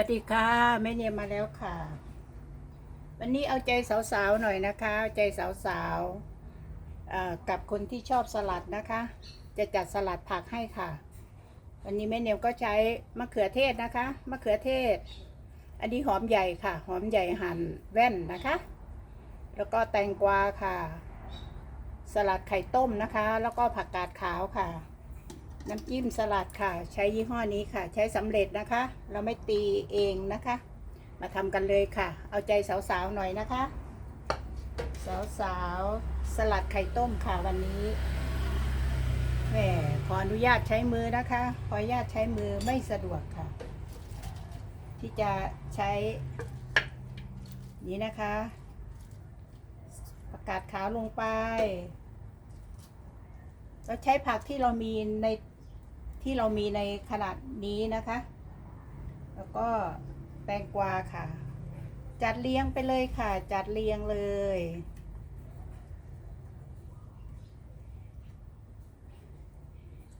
วัสดีค่ะแม่เนียมมาแล้วค่ะ วันนี้เอาใจสาวๆหน่อยนะคะเอาใจสาวๆกับคนที่ชอบสลัดนะคะ จะจัดสลัดผักให้ค่ะ วันนี้แม่เนียมก็ใช้มะเขือเทศนะคะมะเขือเทศ อันนี้หอมใหญ่ค่ะ หอมใหญ่หั่นแว่นนะคะ แล้วก็แตงกวาค่ะ สลัดไข่ต้มนะคะ แล้วก็ผักกาดขาวค่ะ น้ำจิ้มสลัดค่ะ ใช้ยี่ห้อนี้ค่ะ ใช้สำเร็จนะคะ เราไม่ตีเองนะคะ มาทำกันเลยค่ะ เอาใจสาวๆหน่อยนะคะ สาวๆสลัดไข่ต้มค่ะวันนี้แหมขออนุญาตใช้มือนะคะ ขออนุญาตใช้มือไม่สะดวกค่ะ ที่จะใช้นี้นะคะประกาศขาวลงไป เราใช้ผักที่เรามีใน ที่เรามีในขนาดนี้นะคะ แล้วก็แตงกวาค่ะ จัดเรียงไปเลยค่ะ จัดเรียงเลย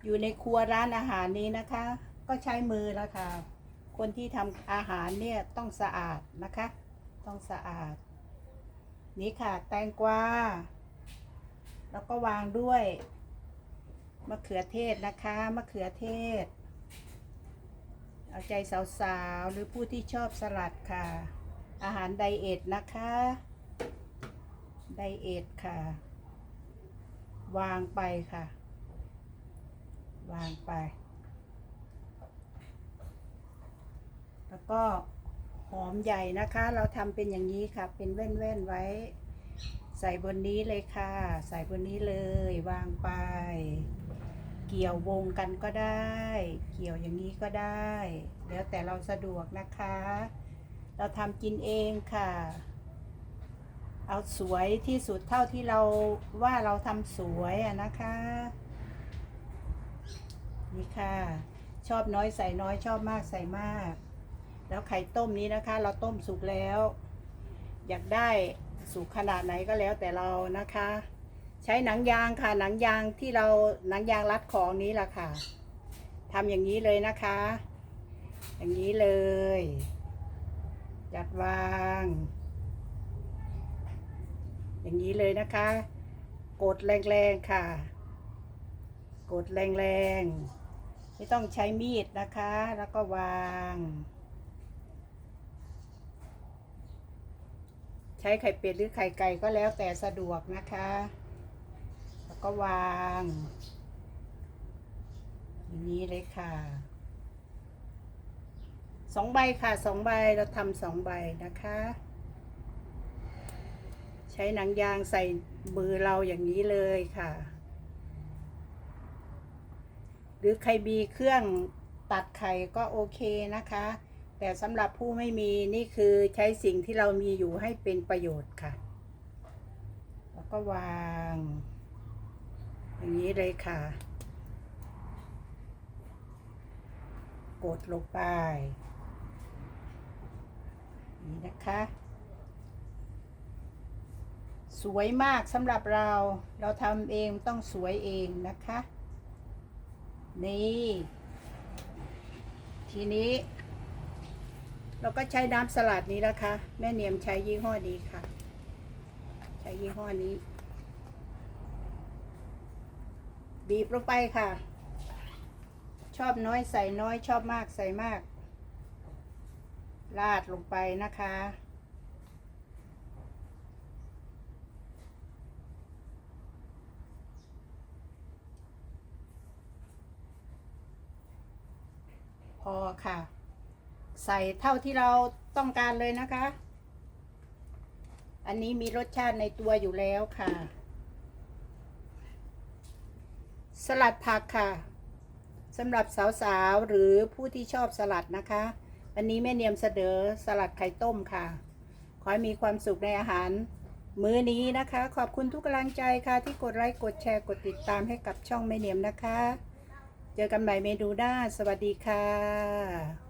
อยู่ในครัวร้านอาหารนี้นะคะ ก็ใช้มือแล้วค่ะ คนที่ทำอาหารเนี่ยต้องสะอาดนะคะ ต้องสะอาด นี่ค่ะ แตงกวาแล้วก็วางด้วย มะเขือเทศนะคะมะเขือเทศ เอาใจสาวๆ หรือผู้ที่ชอบสลัดค่ะ อาหารไดเอทนะคะ ไดเอทค่ะ วางไปค่ะ วางไป แล้วก็หอมใหญ่นะคะ เราทำเป็นอย่างนี้ค่ะ เป็นแว่นๆไว้ ใส่บนนี้เลยค่ะ ใส่บนนี้เลยวางไป เกี่ยววงกันก็ได้ เกี่ยวอย่างนี้ก็ได้ แล้วแต่เราสะดวกนะคะ เราทำกินเองค่ะ เอาสวยที่สุดเท่าที่เราว่าเราทำสวยอะนะคะ นี่ค่ะ ชอบน้อยใส่น้อยชอบมากใส่มาก แล้วไข่ต้มนี้นะคะ เราต้มสุกแล้ว อยากได้สุกขนาดไหนก็แล้วแต่เรานะคะ ใช้หนังยางค่ะ หนังยางที่เราหนังยางรัดของนี้แหละค่ะทำอย่างนี้เลยนะคะ อย่างนี้เลย จัดวาง อย่างนี้เลยนะคะ กดแรงๆค่ะ กดแรงๆไม่ต้องใช้มีดนะคะ แล้วก็วาง ใช้ไข่เป็ดหรือไข่ไก่ก็แล้วแต่สะดวกนะคะ ก็วางอย่างนี้เลยค่ะสองใบค่ะสองใบเราทำสองใบนะคะ ใช้หนังยางใส่มือเราอย่างนี้เลยค่ะ หรือใครมีเครื่องตัดไข่ก็โอเคนะคะ แต่สำหรับผู้ไม่มีนี่คือใช้สิ่งที่เรามีอยู่ให้เป็นประโยชน์ค่ะ แล้วก็วาง อย่างนี้เลยค่ะ กดลงไป นี่นะคะ สวยมากสำหรับเรา เราทำเองต้องสวยเองนะคะ นี่ ทีนี้เราก็ใช้น้ำสลัดนี้นะคะ แม่เนียมใช้ยี่ห้อนี้ค่ะ ใช้ยี่ห้อนี้ บีบลงไปค่ะ ชอบน้อยใส่น้อยชอบมากใส่มาก ราดลงไปนะคะ พอค่ะ ใส่เท่าที่เราต้องการเลยนะคะ อันนี้มีรสชาติในตัวอยู่แล้วค่ะ สลัดผักค่ะสำหรับสาวๆหรือผู้ที่ชอบสลัดนะคะอันนี้แม่เนียมเสนอสลัดไข่ต้มค่ะ ขอให้มีความสุขในอาหาร มื้อนี้นะคะ ขอบคุณทุกกำลังใจค่ะ ที่กดไลค์กดแชร์กดติดตามให้กับช่องแม่เนียมนะคะ เจอกันใหม่เมนูหน้าสวัสดีค่ะ